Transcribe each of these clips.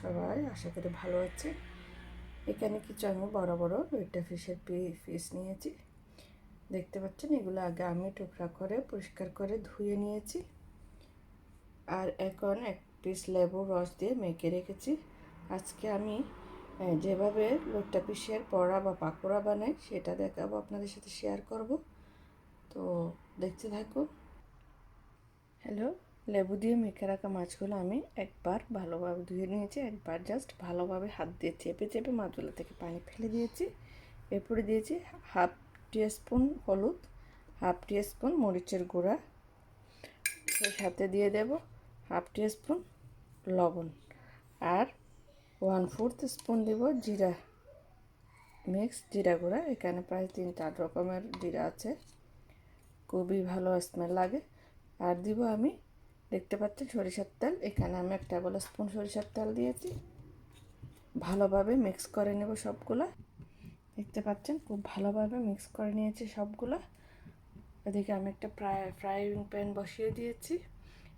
সবাই, আশা করি ভালো আছে। এখানে কিছু আমি বড় বড় লইটা ফিশের পি পিস নিয়েছি। দেখতে পাচ্ছেন, এগুলো আগে আমি টুকরা করে পরিষ্কার করে ধুয়ে নিয়েছি। আর এখন এক পিস লেবুর রস দিয়ে মেখে রেখেছি। আজকে আমি যেভাবে লোট্টা পিসের পড়া বা পাকোড়া বানাই, সেটা দেখাবো, আপনাদের সাথে শেয়ার করব। তো দেখতে থাকুন। হ্যালো? লেবু দিয়ে মেখে রাখা মাছগুলো আমি একবার ভালোভাবে ধুয়ে নিয়েছি, একবার জাস্ট ভালোভাবে হাত দিয়ে চেপে চেপে মাছগুলো থেকে পানি ফেলে দিয়েছি। এরপরে দিয়েছি হাফ স্পুন হলুদ, হাফ স্পুন মরিচের গুঁড়া সেই সাথে দিয়ে দেব হাফ স্পুন লবণ আর ওয়ান ফোর্থ স্পুন দেব জিরা মিক্স জিরা গুঁড়া। এখানে প্রায় তিন চার রকমের জিরা আছে, খুবই ভালো স্মেল লাগে। আর দিব আমি দেখতে পাচ্ছেন সরিষার তেল। এখানে আমি এক টেবিল স্পুন সরিষার তেল দিয়েছি। ভালোভাবে মিক্স করে নেব সবগুলো। দেখতে পাচ্ছেন খুব ভালোভাবে মিক্স করে নিয়েছি সবগুলো। এদিকে আমি একটা ফ্রাই ফ্রাইং প্যান বসিয়ে দিয়েছি।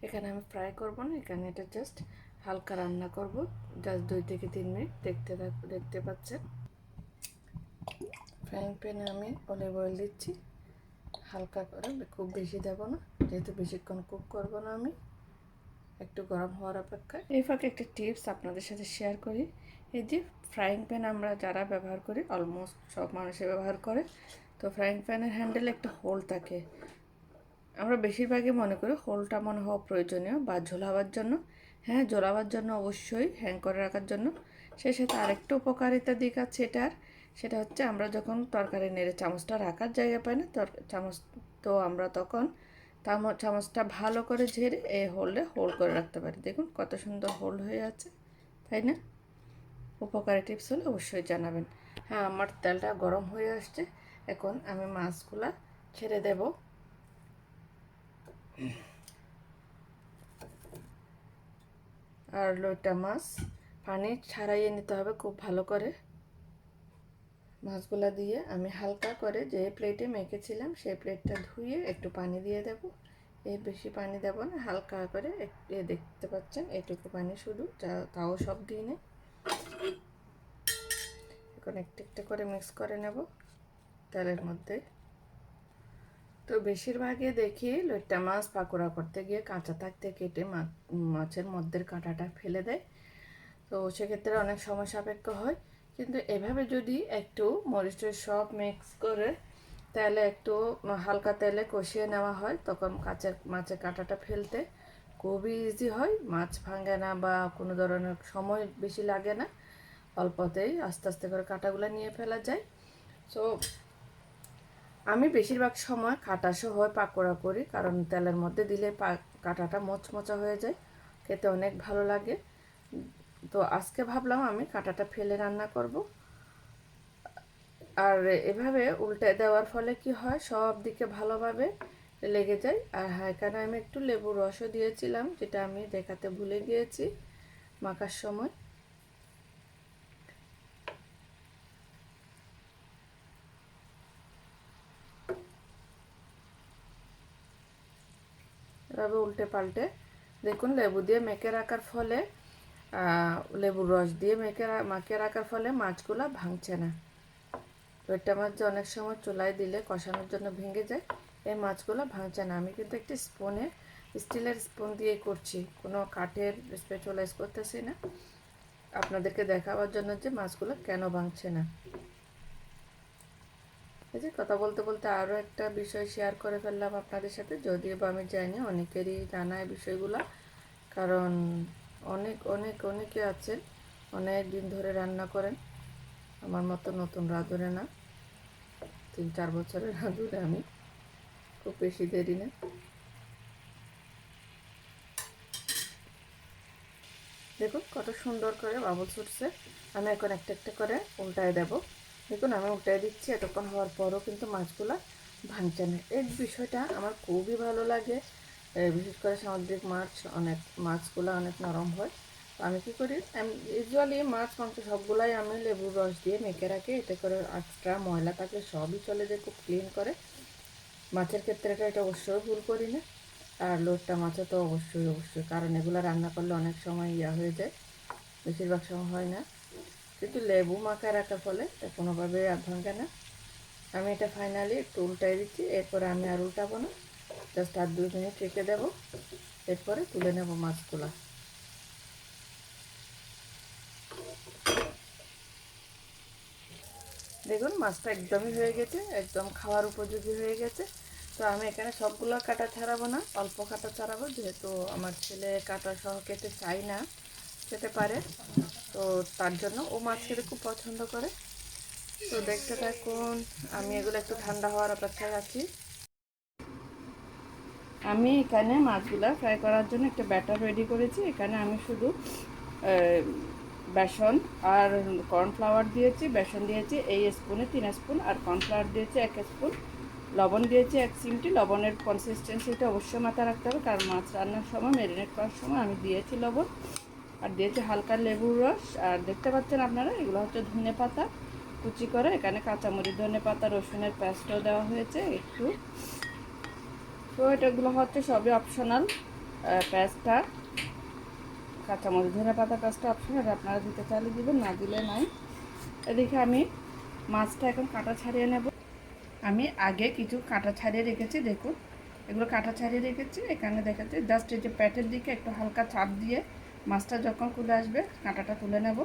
এখানে আমি ফ্রাই করব না, এখানে এটা জাস্ট হালকা রান্না করব। জাস্ট দুই থেকে তিন মিনিট দেখতে দেখতে পাচ্ছেন। ফ্রাইং প্যানে আমি অলিভ অয়েল দিচ্ছি। হালকা করে খুব বেশি দেব না। যেহেতু বেশিক্ষণ কুক করব না আমি, একটু গরম হওয়ার অপেক্ষায়। এই ফাঁকে একটা টিপস আপনাদের সাথে শেয়ার করি। এই যে ফ্রাইং প্যান আমরা যারা ব্যবহার করি অলমোস্ট সব মানুষে ব্যবহার করে, তো ফ্রাইং প্যানের হ্যান্ডেলে একটা হোল থাকে। আমরা বেশিরভাগই মনে করি হোলটা মনে হওয়া প্রয়োজনীয় বা ঝোলাবার জন্য। হ্যাঁ ঝোলাবার জন্য অবশ্যই হ্যাং করে রাখার জন্য। সেই সাথে আরেকটা উপকারিতা দিক আছে এটার সেটা হচ্ছে আমরা যখন তরকারি নেড়ে চামচটা রাখার জায়গা পাই না, তর, চামচ তো আমরা তখন চামচটা ভালো করে ঝেড়ে এই হোল্ডে হোল্ড করে রাখতে পারি। দেখুন কত সুন্দর হোল্ড হয়ে আছে, তাই না? উপকারী টিপস হলে অবশ্যই জানাবেন। হ্যাঁ আমার তেলটা গরম হয়ে আসছে, এখন আমি মাছগুলা ছেড়ে দেব। আর লোটা মাছ পানি ছাড়াইয়ে নিতে হবে খুব ভালো করে। মাছগুলা দিয়ে আমি হালকা করে যে প্লেটে মেখেছিলাম, সেই প্লেটটা ধুয়ে একটু পানি দিয়ে দেব। এর বেশি পানি দেব না, হালকা করে দেখতে পাচ্ছেন, এটুকু পানি শুধু তাও সব দিয়ে নেই এখন একটু একটু করে মিক্স করে নেব তেলের মধ্যে। তো বেশিরভাগই দেখি লইট্টা মাছ পাকোড়া করতে গিয়ে কাঁচা থাকতে কেটে মাছের মধ্যের কাঁটাটা ফেলে দেয়। তো সেক্ষেত্রে অনেক সময় সাপেক্ষ হয়। কিন্তু এভাবে যদি একটু মরিচের সব মিক্স করে তাহলে একটু হালকা তেলে কষিয়ে নেওয়া হয়, তখন কাঁচের মাছের কাঁটাটা ফেলতে খুবই ইজি হয়। মাছ ভাঙে না বা কোনো ধরনের সময় বেশি লাগে না। অল্পতেই আস্তে আস্তে করে কাঁটাগুলো নিয়ে ফেলা যায়। সো আমি বেশিরভাগ সময় কাটা সহ পাকোড়া করি, কারণ তেলের মধ্যে দিলে কাঁটাটা মোচমোচা হয়ে যায়, খেতে অনেক ভালো লাগে। তো আজকে ভাবলাম আমি কাঁটাটা ফেলে রান্না করব। আর এভাবে উল্টে দেওয়ার ফলে কি হয়, সব দিকে ভালোভাবে লেগে যায়। আর হ্যাঁ আমি একটু লেবুর রসও দিয়েছিলাম, যেটা আমি দেখাতে ভুলে গিয়েছি মাখার সময়। এভাবে উল্টে পাল্টে দেখুন, লেবু দিয়ে মেখে রাখার ফলে লেবুর রস দিয়ে মেখে মাখিয়ে রাখার ফলে মাছগুলো ভাঙছে না। পেটটা মাছ যে অনেক সময় চুলায় দিলে কষানোর জন্য ভেঙে যায়, এই মাছগুলো ভাঙছে না। আমি কিন্তু একটি স্পুনে, স্টিলের স্পুন দিয়ে করছি। কোনো কাঠের স্পেচুলাইজ করতেছি না। আপনাদেরকে দেখাবার জন্য যে মাছগুলো কেন ভাঙছে না। এই যে কথা বলতে বলতে আরও একটা বিষয় শেয়ার করে ফেললাম আপনাদের সাথে। যদিও বা আমি জানি অনেকেরই জানা বিষয়গুলো। কারণ অনেক অনেক, অনেকে আছেন, অনেক দিন ধরে রান্না করেন। আমার মতো নতুন রাঁধুনে না। তিন, চার বছরের রাঁধুনে আমি। খুব বেশি দেরি না। দেখুন, কত সুন্দর করে বাবল ছুটছে। আমি এখন একটা একটা করে উল্টায় দেব। দেখুন, আমি উল্টায় দিচ্ছি। এতক্ষণ হওয়ার পরও কিন্তু মাছগুলো ভাঙছে না। এই বিষয়টা আমার খুবই ভালো লাগে। বিশেষ করে সামুদ্রিক মাছ অনেক, মাছগুলো অনেক নরম হয়। তো আমি কী করি ইউজুয়ালি মাছ, মাংস সবগুলাই আমি লেবুর রস দিয়ে মেখে রাখি, এতে করে এক্সট্রা ময়লা থাকলে সবই চলে যায়, খুব ক্লিন করে। মাছের ক্ষেত্রে এটা এটা অবশ্যই ভুল করি না। আর লোটটা মাছে তো অবশ্যই অবশ্যই, কারণ এগুলো রান্না করলে অনেক সময় ইয়া হয়ে যায়, বেশিরভাগ সময় হয় না। কিন্তু লেবু মাখা রাখার ফলে এটা কোনোভাবে আর ভাঙে না। আমি এটা ফাইনালি একটু উল্টাই দিচ্ছি, এরপরে আমি আর উল্টাবো না। জাস্ট আর দুই মিনিট রেখে দেবো। এরপরে তুলে নেব মাছগুলা। দেখুন, মাছটা একদমই হয়ে গেছে, একদম খাওয়ার উপযোগী হয়ে গেছে। তো আমি এখানে সবগুলো কাটা ছাড়াবো না, অল্প কাটা ছাড়াবো, যেহেতু আমার ছেলে কাটা সহ খেতে চাই না, খেতে পারে। তো তার জন্য ও মাছ খেতে খুব পছন্দ করে। তো দেখতে থাকুন, আমি এগুলো একটু ঠান্ডা হওয়ার অপেক্ষায় আছি। আমি এখানে মাছগুলো ফ্রাই করার জন্য একটা ব্যাটার রেডি করেছি। এখানে আমি শুধু বেসন আর কর্নফ্লাওয়ার দিয়েছি, বেসন দিয়েছি, এই স্পুনে তিন স্পুন আর কর্নফ্লাওয়ার দিয়েছি এক স্পুন লবণ দিয়েছি এক চিমটি, লবণের কনসিস্টেন্সিটা অবশ্যই মাথায় রাখতে হবে, কারণ মাছ রান্নার সময় ম্যারিনেট করার সময় আমি দিয়েছি লবণ। আর দিয়েছি হালকা লেবুর রস, আর দেখতে পাচ্ছেন আপনারা, এগুলো হচ্ছে ধনে পাতা। কুচি করে এখানে কাঁচামরিচ, ধনে পাতা, রসুনের পেস্টও দেওয়া হয়েছে, একটু তো এটাগুলো হচ্ছে সবই অপশনাল পেস্টটা কাঁচামরিচ ধনে পাতা পেস্টটা অপশনাল আপনারা দিতে চাইলে দিবেন, না দিলে নাই। এদিকে আমি মাছটা এখন কাটা ছাড়িয়ে নেব। আমি আগে কিছু কাটা ছাড়িয়ে রেখেছি, দেখুন। এগুলো কাটা ছাড়িয়ে রেখেছি, এখানে দেখাচ্ছি জাস্ট এই যে প্যাটের দিকে একটু হালকা চাপ দিয়ে মাছটা যখন তুলে আসবে, কাঁটাটা তুলে নেব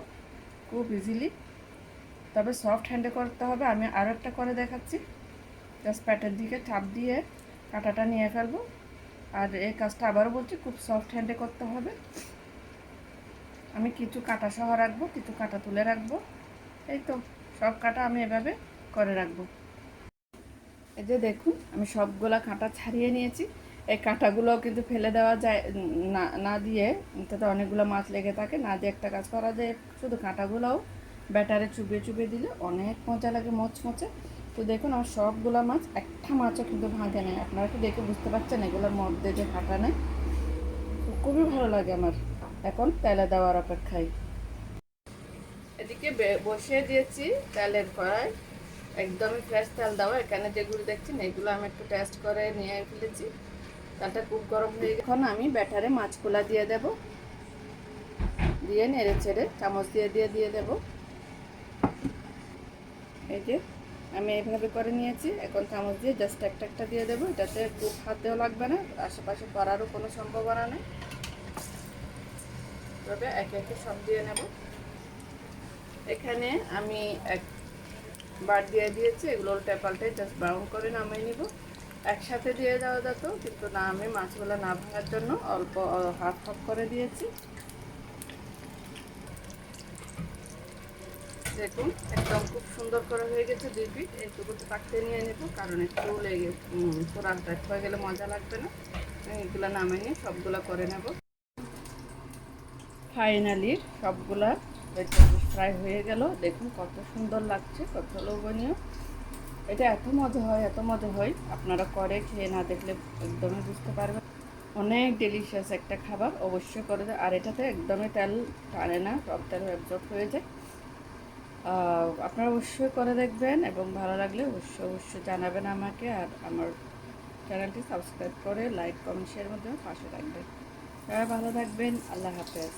খুব ইজিলি তবে সফট হ্যান্ডে করতে হবে, আমি আরও একটা করে দেখাচ্ছি। জাস্ট প্যাটের দিকে চাপ দিয়ে কাঁটাটা নিয়ে ফেলব। আর এই কাজটা আবারও বলছি, খুব সফট হ্যান্ডে করতে হবে। আমি কিছু কাটা সহ রাখব, কিছু কাটা তুলে রাখব। এই তো, সব কাটা আমি এভাবে করে রাখব। এই যে দেখুন, আমি সবগুলা কাঁটা ছাড়িয়ে নিয়েছি। এই কাঁটাগুলো কিন্তু ফেলে দেওয়া যায়, না না দিয়ে তাতে অনেকগুলো মাছ লেগে থাকে, না দিয়ে একটা কাজ করা যায়। শুধু কাঁটাগুলোও ব্যাটারে চুবিয়ে চুবিয়ে দিলে অনেক মজা লাগে, মচমচে। তো দেখুন, আমার সবগুলো মাছ, একটা মাছও কিন্তু ভাঙে নেয় আপনারা কি দেখে বুঝতে পারছেন, এগুলোর মধ্যে যে কাঁটা নেয় তো খুবই ভালো লাগে আমার। এখন তেলে দেওয়ার অপেক্ষায়। এদিকে বসিয়ে দিয়েছি তেলের কড়াই। একদমই ফ্রেশ তেল দেওয়া। এখানে যেগুলো দেখছেন, এগুলো আমি একটু টেস্ট করে নিয়ে ফেলেছি। তেলটা খুব গরম হয়ে গেছে। এখন আমি ব্যাটারে মাছগুলা দিয়ে দেব। দিয়ে নেড়ে ছেড়ে চামচ দিয়ে দিয়ে দিয়ে দেব। এই যে আমি এইভাবে করে নিয়েছি। এখন চামচ দিয়ে জাস্ট একটা একটা দিয়ে দেবো। এটাতে খুব হাতেও লাগবে না। আশেপাশে করারও কোনো সম্ভাবনা নেই। তবে একে একে সব দিয়ে নেব। এখানে আমি এক বার দিয়ে দিয়েছি। এগুলো উল্টে পাল্টে জাস্ট ব্রাউন করে নামিয়ে নিব। একসাথে দিয়ে দেওয়া যেত, কিন্তু না আমি মাছগুলো না ভাঙার জন্য অল্প হাফ হাফ করে দিয়েছি। দেখুন, একদম খুব সুন্দর করে হয়ে গেছে দুই পিঠ। এইটুকু কাটতে নিয়ে নেব, কারণ একটু লেগে কোরআন টাইট হয়ে গেলে মজা লাগবে না। এগুলো নামিয়ে নিয়ে সবগুলো করে নেব। ফাইনালি সবগুলা ভেজিটেবল ফ্রাই হয়ে গেল। দেখুন কত সুন্দর লাগছে, কত লোভনীয়। এটা এত মজা হয়, এত মজা হয়। আপনারা করে খেয়ে না দেখলে একদমই বুঝতে পারবেন অনেক ডেলিশিয়াস একটা খাবার। অবশ্যই করে দেয় আর এটাতে একদমই তেল টানে না সব তেল অ্যাবজর্ব হয়ে যায়। আপনারা অবশ্যই করে দেখবেন এবং ভালো লাগলে অবশ্যই অবশ্যই জানাবেন আমাকে আর আমার চ্যানেলটি সাবস্ক্রাইব করে, লাইক, কমেন্ট শেয়ার মাধ্যমে পাশে থাকবেন। সবাই ভালো থাকবেন, আল্লাহ হাফেজ।